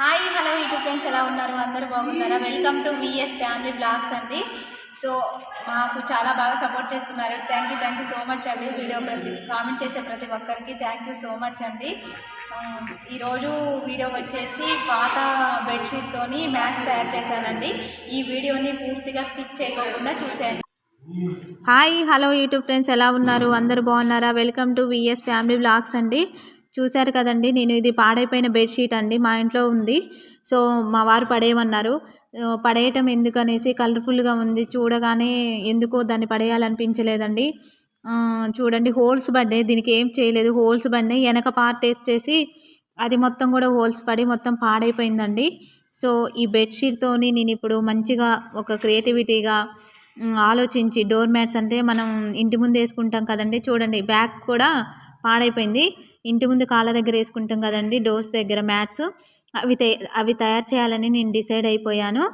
Hi hello YouTube friends ఎలా ఉన్నారు? అందరూ బాగున్నారా? Welcome to VS family vlogs అండి. సో మాకు చాలా బాగా సపోర్ట్ చేస్తున్నారు. Thank you thank you so much అండి. వీడియో ప్రతి కామెంట్ చేసే ప్రతి ఒక్కరికి థ్యాంక్ యూ సో మచ్ అండి. ఈరోజు వీడియో వచ్చేసి పాత బెడ్షీట్తో మ్యాచ్ తయారు చేశానండి. ఈ వీడియోని పూర్తిగా స్కిప్ చేయకుండా చూసేయండి. హాయ్ హలో యూట్యూబ్ ఫ్రెండ్స్ ఎలా ఉన్నారు? అందరు బాగున్నారా? Welcome to VS family vlogs అండి. చూశారు కదండి. నేను ఇది పాడైపోయిన బెడ్షీట్ అండి. మా ఇంట్లో ఉంది. సో మా వారు పడేయమన్నారు. పడేయటం ఎందుకనేసి కలర్ఫుల్గా ఉంది. చూడగానే ఎందుకో దాన్ని పడేయాలనిపించలేదండి. చూడండి హోల్స్ పడ్డాయి. దీనికి ఏం చేయలేదు. హోల్స్ పడినాయి. వెనక పార్ట్ వేసేసి అది మొత్తం కూడా హోల్స్ పడి మొత్తం పాడైపోయిందండి. సో ఈ బెడ్షీట్తోని నేను ఇప్పుడు మంచిగా ఒక క్రియేటివిటీగా ఆలోచించి డోర్ మ్యాట్స్ అంటే మనం ఇంటి ముందు వేసుకుంటాం కదండి. చూడండి బ్యాక్ కూడా పాడైపోయింది. ఇంటి ముందు కాళ్ళ దగ్గర వేసుకుంటాం కదండి డోర్స్ దగ్గర మ్యాట్స్. అవి అవి తయారు చేయాలని నేను డిసైడ్ అయిపోయాను.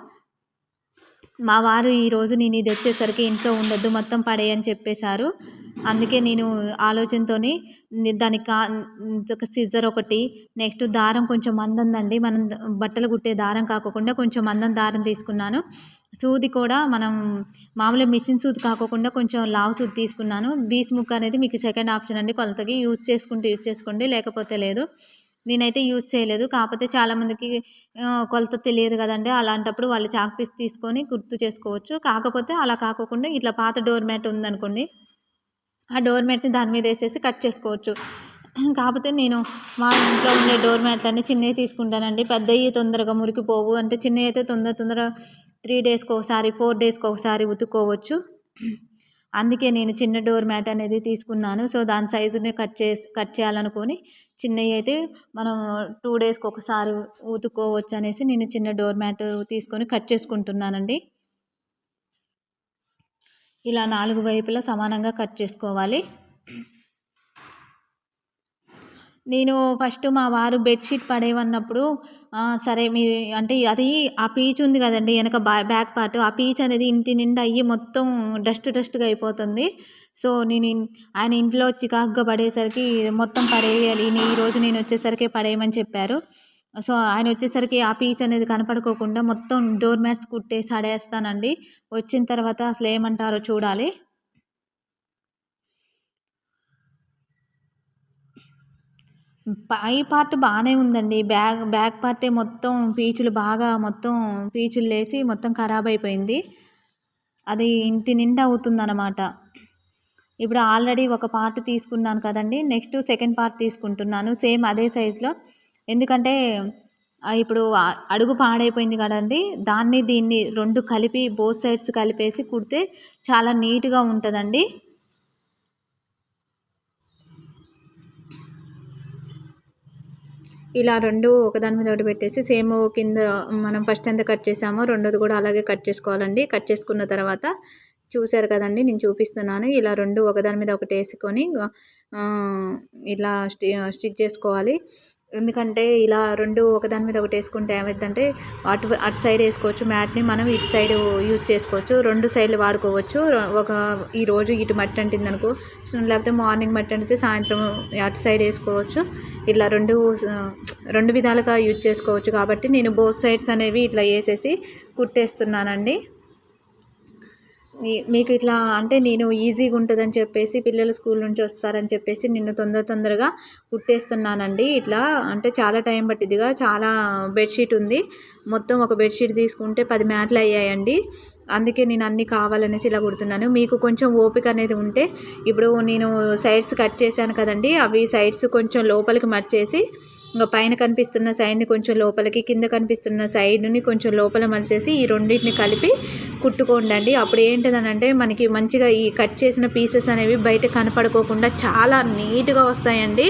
మా వారు ఈరోజు నేను ఇది వచ్చేసరికి ఇంట్లో ఉండొద్దు మొత్తం పడేయని చెప్పేశారు. అందుకే నేను ఆలోచనతోని దానికి కా ఒక సిజర్ ఒకటి నెక్స్ట్ దారం కొంచెం మందందండి. మనం బట్టలు కుట్టే దారం కాకుండా కొంచెం మందం దారం తీసుకున్నాను. సూది కూడా మనం మామూలుగా మిషన్ సూది కాకుండా కొంచెం లావు సూది తీసుకున్నాను. బీస్ ముక్క అనేది మీకు సెకండ్ ఆప్షన్ అండి. కొలతకి యూజ్ చేసుకుంటే యూజ్ చేసుకోండి. లేకపోతే లేదు. నేనైతే యూజ్ చేయలేదు. కాకపోతే చాలామందికి కొలత తెలియదు కదండి. అలాంటప్పుడు వాళ్ళు చాక్ పీస్ తీసుకొని గుర్తు చేసుకోవచ్చు. కాకపోతే అలా కాకుండా ఇట్లా పాత డోర్ మ్యాట్ ఉందనుకోండి. ఆ డోర్ మ్యాట్ని దాని మీద వేసేసి కట్ చేసుకోవచ్చు. కాకపోతే నేను మా ఇంట్లో ఉండే డోర్ మ్యాట్లన్నీ చిన్నవి తీసుకుంటానండి. పెద్దవి తొందరగా మురికిపోవు. అంటే చిన్నవి అయితే తొందర తొందర త్రీ డేస్కి ఒకసారి ఫోర్ డేస్కి ఒకసారి ఉతుక్కోవచ్చు. అందుకే నేను చిన్న డోర్ మ్యాట్ అనేది తీసుకున్నాను. సో దాని సైజుని కట్ చేసి కట్ చేయాలనుకొని చిన్నవి అయితే మనం టూ డేస్కి ఒకసారి ఉతుక్కోవచ్చు అనేసి నేను చిన్న డోర్ మ్యాట్ తీసుకొని కట్ చేసుకుంటున్నానండి. ఇలా నాలుగు వైపులా సమానంగా కట్ చేసుకోవాలి. నేను ఫస్ట్ మా వారు బెడ్షీట్ పడేవన్నప్పుడు సరే మీ అంటే అది ఆ పీచ్ ఉంది కదండి వెనక బా బ్యాక్ పార్ట్. ఆ పీచ్ అనేది ఇంటి నిండా అయ్యి మొత్తం డస్ట్ డస్ట్గా అయిపోతుంది. సో నేను ఆయన ఇంట్లో చికాకుగా పడేసరికి మొత్తం పడేయాలి. ఈ ఈరోజు నేను వచ్చేసరికి పడేయమని చెప్పారు. సో ఆయన వచ్చేసరికి ఆ పీచ్ అనేది కనపడుకోకుండా మొత్తం డోర్ మ్యాట్స్ కుట్టేసి ఆడేస్తానండి. వచ్చిన తర్వాత అసలు ఏమంటారో చూడాలి. పై పార్ట్ బాగానే ఉందండి. బ్యాక్ బ్యాక్ పార్టే మొత్తం పీచులు బాగా మొత్తం పీచులు లేసి మొత్తం ఖరాబ్ అయిపోయింది. అది ఇంటి నిండా అవుతుందన్నమాట. ఇప్పుడు ఆల్రెడీ ఒక పార్ట్ తీసుకున్నాను కదండి. నెక్స్ట్ సెకండ్ పార్ట్ తీసుకుంటున్నాను. సేమ్ అదే సైజులో. ఎందుకంటే ఇప్పుడు అడుగు పాడైపోయింది కదండి. దాన్ని దీన్ని రెండు కలిపి బోత్ సైడ్స్ కలిపేసి కుడితే చాలా నీట్గా ఉంటుందండి. ఇలా రెండు ఒకదాని మీద ఒకటి పెట్టేసి సేమ్ కింద మనం ఫస్ట్ ఎంత కట్ చేసామో రెండోది కూడా అలాగే కట్ చేసుకోవాలండి. కట్ చేసుకున్న తర్వాత చూశారు కదండి నేను చూపిస్తున్నాను. ఇలా రెండు ఒకదాని మీద ఒకటి వేసుకొని ఇలా స్టి స్టిచ్ చేసుకోవాలి. ఎందుకంటే ఇలా రెండు ఒకదాని మీద ఒకటి వేసుకుంటే ఏమైందంటే అటు అటు సైడ్ వేసుకోవచ్చు మ్యాట్ని మనం ఇటు సైడ్ యూజ్ చేసుకోవచ్చు రెండు సైడ్లు వాడుకోవచ్చు. ఒక ఈరోజు ఇటు మట్టి అంటింది అనుకో లేకపోతే మార్నింగ్ మట్టి అంటితే సాయంత్రం అటు సైడ్ వేసుకోవచ్చు. ఇట్లా రెండు రెండు విధాలుగా యూజ్ చేసుకోవచ్చు. కాబట్టి నేను బోత్ సైడ్స్ అనేవి ఇట్లా వేసేసి కుట్టేస్తున్నానండి. మీకు ఇట్లా అంటే నేను ఈజీగా ఉంటుందని చెప్పేసి పిల్లలు స్కూల్ నుంచి వస్తారని చెప్పేసి నిన్ను తొందర తొందరగా కుట్టేస్తున్నానండి. ఇట్లా అంటే చాలా టైం పట్టిదిగా చాలా బెడ్షీట్ ఉంది. మొత్తం ఒక బెడ్షీట్ తీసుకుంటే పది మ్యాట్లు అయ్యాయండి. అందుకే నేను అన్నీ కావాలనేసి ఇలా కుడుతున్నాను. మీకు కొంచెం ఓపిక అనేది ఉంటే ఇప్పుడు నేను సైడ్స్ కట్ చేశాను కదండి. అవి సైడ్స్ కొంచెం లోపలికి మర్చేసి ఇంకా పైన కనిపిస్తున్న సైడ్ని కొంచెం లోపలికి కింద కనిపిస్తున్న సైడ్ని కొంచెం లోపల మలిచేసి ఈ రెండింటిని కలిపి కుట్టుకోండి అప్పుడు ఏంటిదనంటే మనకి మంచిగా ఈ కట్ చేసిన పీసెస్ అనేవి బయట కనపడుకోకుండా చాలా నీట్గా వస్తాయండి.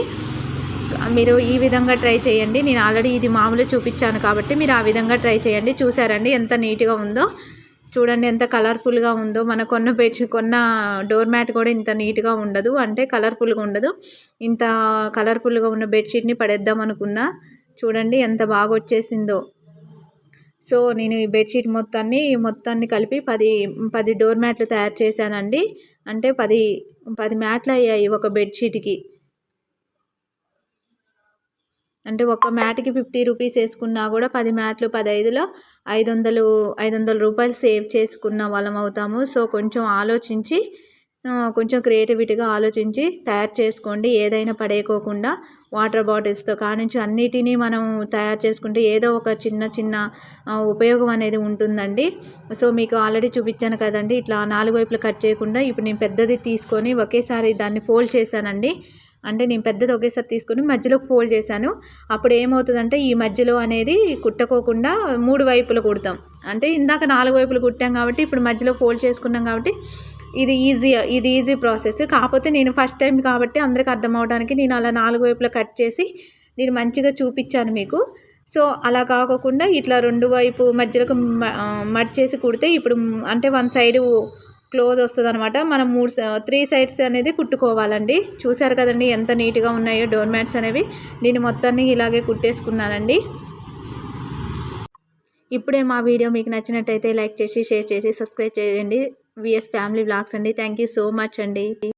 మీరు ఈ విధంగా ట్రై చేయండి. నేను ఆల్రెడీ ఇది మామూలు చూపించాను కాబట్టి మీరు ఆ విధంగా ట్రై చేయండి. చూసారండి ఎంత నీట్గా ఉందో. చూడండి ఎంత కలర్ఫుల్గా ఉందో. మన కొన్న బెడ్షీట్ కొన్న డోర్ మ్యాట్ కూడా ఇంత నీట్గా ఉండదు. అంటే కలర్ఫుల్గా ఉండదు. ఇంత కలర్ఫుల్గా ఉన్న బెడ్షీట్ని పడేద్దాం అనుకున్నా చూడండి ఎంత బాగా వచ్చేసిందో. సో నేను ఈ బెడ్షీట్ మొత్తాన్ని మొత్తాన్ని కలిపి పది పది డోర్ మ్యాట్లు తయారు చేశానండి. అంటే పది పది మ్యాట్లు అయ్యాయి ఒక బెడ్షీట్కి అంటే ఒక మ్యాట్కి ఫిఫ్టీ రూపీస్ వేసుకున్నా కూడా పది మ్యాట్లు పదైదులో ఐదు వందలు ఐదు వందల రూపాయలు సేవ్ చేసుకున్న వాళ్ళం అవుతాము. సో కొంచెం ఆలోచించి కొంచెం క్రియేటివిటీగా ఆలోచించి తయారు చేసుకోండి. ఏదైనా పడేయకోకుండా వాటర్ బాటిల్స్తో కానించి అన్నిటినీ మనం తయారు చేసుకుంటే ఏదో ఒక చిన్న చిన్న ఉపయోగం అనేది ఉంటుందండి. సో మీకు ఆల్రెడీ చూపించాను కదండి. ఇట్లా నాలుగు వైపులు కట్ చేయకుండా ఇప్పుడు నేను పెద్దది తీసుకొని ఒకేసారి దాన్ని ఫోల్డ్ చేశానండి. అంటే నేను పెద్దది ఒకేసారి తీసుకుని మధ్యలో ఫోల్డ్ చేశాను. అప్పుడు ఏమవుతుందంటే ఈ మధ్యలో అనేది కుట్టకోకుండా మూడు వైపులు కుడతాం. అంటే ఇందాక నాలుగు వైపులు కుట్టాం కాబట్టి ఇప్పుడు మధ్యలో ఫోల్డ్ చేసుకున్నాం కాబట్టి ఇది ఈజీ ఇది ఈజీ ప్రాసెస్. కాకపోతే నేను ఫస్ట్ టైం కాబట్టి అందరికి అర్థం అవడానికి నేను అలా నాలుగు వైపులా కట్ చేసి నేను మంచిగా చూపించాను మీకు. సో అలా కాకుండా ఇట్లా రెండు వైపు మధ్యలోకి మ- మడిచేసి కుడితే ఇప్పుడు అంటే వన్ సైడ్ క్లోజ్ వస్తుంది అనమాట మనం మూడు త్రీ సైడ్స్ అనేది కుట్టుకోవాలండి. చూసారు కదండి ఎంత నీట్గా ఉన్నాయో డోర్ మ్యాట్స్ అనేవి. నేను మొత్తాన్ని ఇలాగే కుట్టేసుకున్నానండి. ఇప్పుడే మా వీడియో మీకు నచ్చినట్టయితే లైక్ చేసి షేర్ చేసి సబ్స్క్రైబ్ చేయండి. విఎస్ ఫ్యామిలీ బ్లాగ్స్ అండి. థ్యాంక్ యూ సో మచ్ అండి.